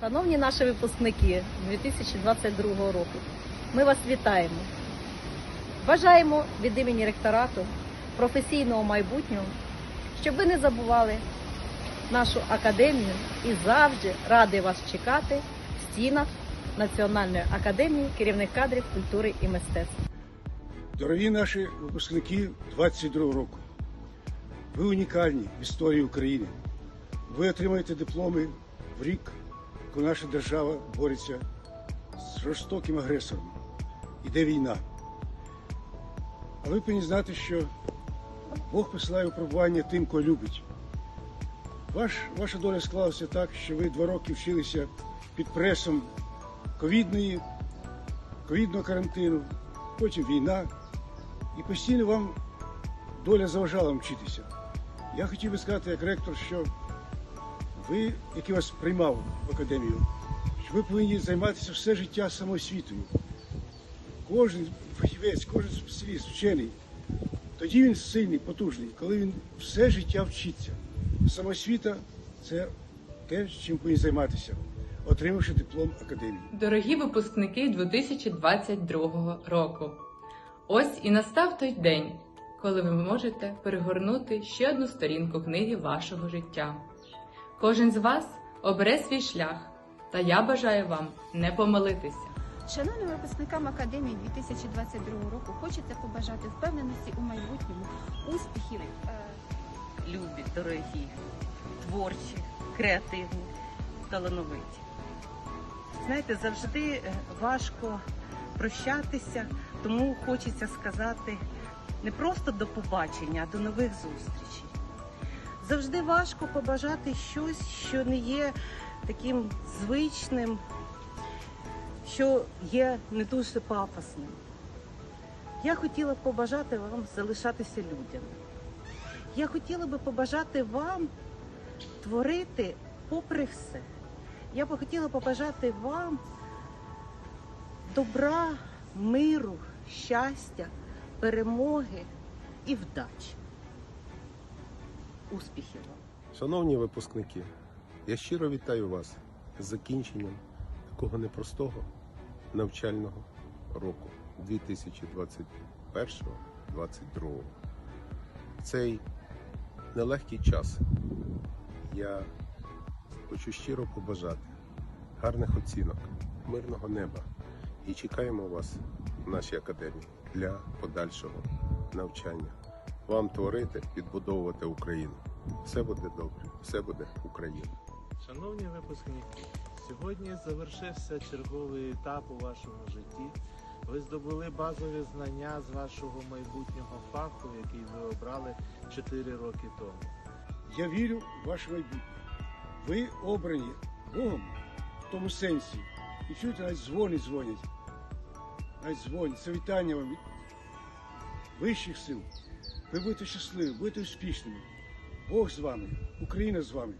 Шановні наші випускники 2022 року, ми вас вітаємо. Бажаємо від імені ректорату професійного майбутнього, щоб ви не забували нашу академію і завжди раді вас чекати в стінах Національної академії керівних кадрів культури і мистецтв. Дорогі наші випускники 22 року, ви унікальні в історії України. Ви отримаєте дипломи в рік, коли наша держава бореться з жорстоким агресором. Іде війна. А ви повинні знати, що Бог посилає випробування тим, кого любить. Ваш, ваша доля склалася так, що ви два роки вчилися під пресом ковідної, ковідного карантину, потім війна, і постійно вам доля заважала вчитися. Я хотів би сказати, як ректор, що ви, який вас приймав в академію, що ви повинні займатися все життя самоосвітою. Кожен фахівець, кожен спеціаліст, вчений, тоді він сильний, потужний, коли він все життя вчиться. Самосвіта це те, чим повинні займатися, отримавши диплом академії. Дорогі випускники 2022 року. Ось і настав той день, коли ви можете перегорнути ще одну сторінку книги вашого життя. Кожен з вас обере свій шлях, та я бажаю вам не помилитися. Шановним випускникам академії 2022 року хочеться побажати впевненості у майбутньому, успіхів. е, любі, дорогі, творчі, креативні, талановиті. Знаєте, завжди е, важко прощатися, тому хочеться сказати не просто до побачення, а до нових зустрічей. Завжди важко побажати щось, що не є таким звичним, що є не дуже пафосним. Я хотіла б побажати вам залишатися людям. Я хотіла би побажати вам творити попри все. Я би хотіла побажати вам добра, миру, щастя, перемоги і вдачі. Успіхів вам! Шановні випускники, я щиро вітаю вас з закінченням такого непростого навчального року 2021-2022. В цей нелегкий час я хочу щиро побажати гарних оцінок, мирного неба і чекаємо вас в нашій академії для подальшого навчання. Вам творити, відбудовувати Україну. Все буде добре, все буде Україна. Шановні випускники, сьогодні завершився черговий етап у вашому житті. Ви здобули базові знання з вашого майбутнього фаху, який ви обрали 4 роки тому. Я вірю в ваше майбутнє. Ви обрані Богом в тому сенсі. І чуєте, навіть дзвони дзвонять. Навіть дзвонять. Це вітання вам від вищих сил. Ви будете щасливі, будете успішними. Бог з вами, Україна з вами.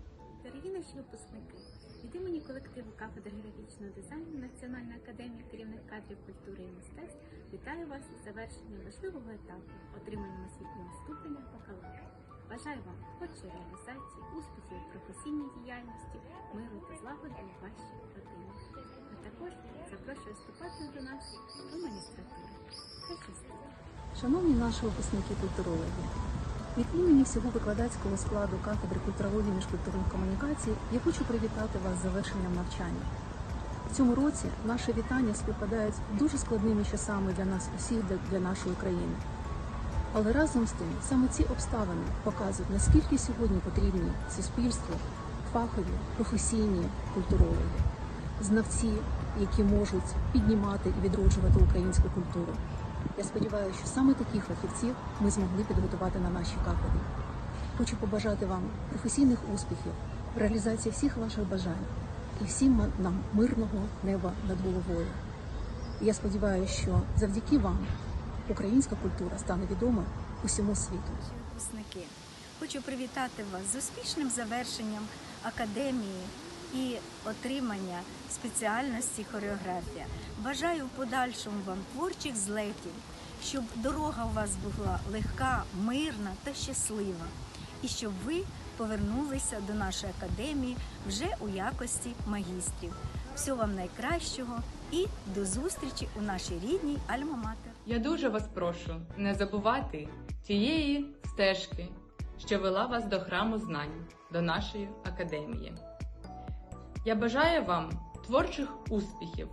Дорогі наші випускники, від імені колективу кафедри графічного дизайну Національної академії керівних кадрів культури і мистецтв вітаю вас із завершенням важливого етапу отриманням освітнього ступеня бакалавра. Бажаю вам творчої реалізації, успіхів у професійній діяльності, миру та злагоди у вашій родині. А також запрошую вступати до нас до магістратури. Хай щастить! Шановні наші випускники культурології, від імені всього викладацького складу кафедри культурології міжкультурних комунікацій я хочу привітати вас з завершенням навчання. В цьому році наші вітання співпадають дуже складними часами для нас усіх, для нашої країни. Але разом з тим саме ці обставини показують, наскільки сьогодні потрібні суспільству фахові, професійні культурологи, знавці, які можуть піднімати і відроджувати українську культуру. Я сподіваюся, що саме таких фахівців ми змогли підготувати на нашій кафедрі. Хочу побажати вам професійних успіхів реалізації всіх ваших бажань і всім нам мирного неба над головою. Я сподіваюся, що завдяки вам українська культура стане відома усьому світу. Наші. Хочу привітати вас з успішним завершенням академії і отримання спеціальності хореографія. Бажаю в подальшому вам творчих злетів, щоб дорога у вас була легка, мирна та щаслива, і щоб ви повернулися до нашої академії вже у якості магістрів. Всього вам найкращого і до зустрічі у нашій рідній Альма-Матер. Я дуже вас прошу не забувати тієї стежки, що вела вас до храму знань, до нашої академії. Я бажаю вам творчих успіхів.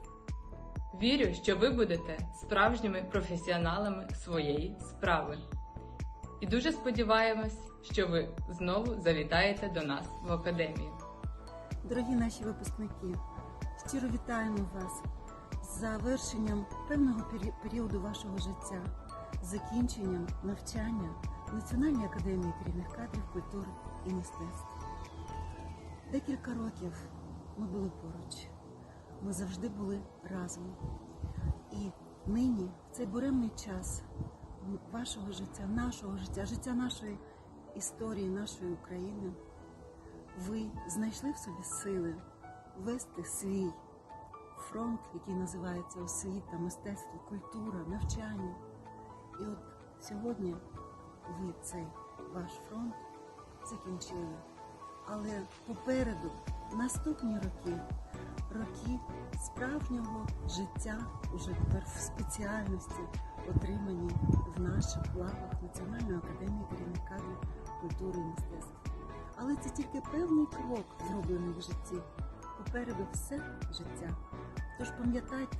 Вірю, що ви будете справжніми професіоналами своєї справи. І дуже сподіваємось, що ви знову завітаєте до нас в академію. Дорогі наші випускники, щиро вітаємо вас з завершенням певного періоду вашого життя, закінченням навчання в Національній академії керівних кадрів культури і мистецтв. Декілька років ми були поруч, ми завжди були разом. І нині, в цей буремний час вашого життя, нашого життя, життя нашої історії, нашої України ви знайшли в собі сили вести свій фронт, який називається освіта, мистецтво, культура, навчання. І от сьогодні ви цей ваш фронт закінчили. Але попереду наступні роки, роки справжнього життя, уже тепер в спеціальності, отримані в наших лавах Національної академії керівних кадрів культури і мистецтва. Але це тільки певний крок, зроблений в житті. Попереду все життя. Тож пам'ятайте,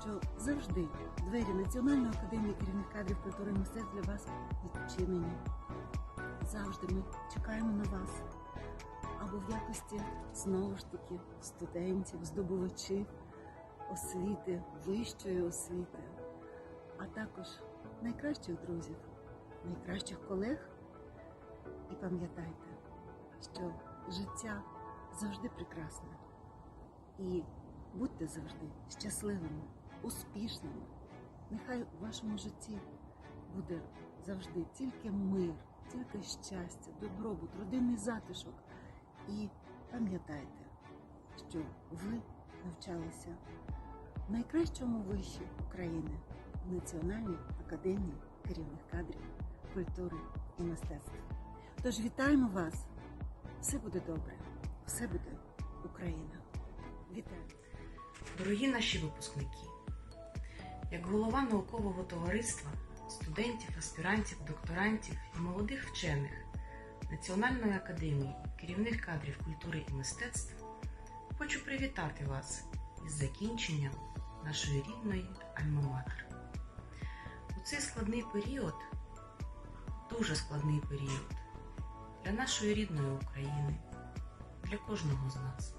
що завжди двері Національної академії керівних кадрів культури і мистецтв для вас відчинені. Завжди ми чекаємо на вас. Або в якості знову ж таки студентів, здобувачів освіти, вищої освіти, а також найкращих друзів, найкращих колег. І пам'ятайте, що життя завжди прекрасне. І будьте завжди щасливими, успішними. Нехай у вашому житті буде завжди тільки мир, тільки щастя, добробут, родинний затишок. І пам'ятайте, що ви навчалися в найкращому виші України в Національній академії керівних кадрів культури і мистецтва. Тож вітаємо вас! Все буде добре, все буде Україна. Вітаю! Дорогі наші випускники, як голова наукового товариства, студентів, аспірантів, докторантів і молодих вчених Національної академії керівних кадрів культури і мистецтв, хочу привітати вас із закінченням нашої рідної Альма-Матер. У цей складний період, дуже складний період для нашої рідної України, для кожного з нас.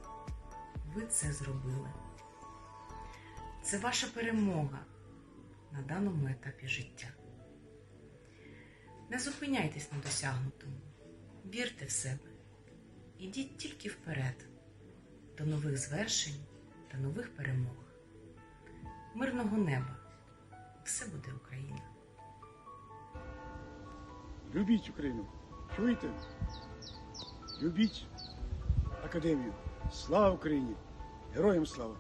Ви це зробили. Це ваша перемога на даному етапі життя. Не зупиняйтесь на досягнутому, вірте в себе, ідіть тільки вперед, до нових звершень та нових перемог. Мирного неба! Все буде Україна! Любіть Україну. Чуєте? Любіть академію. Слава Україні! Героям слава!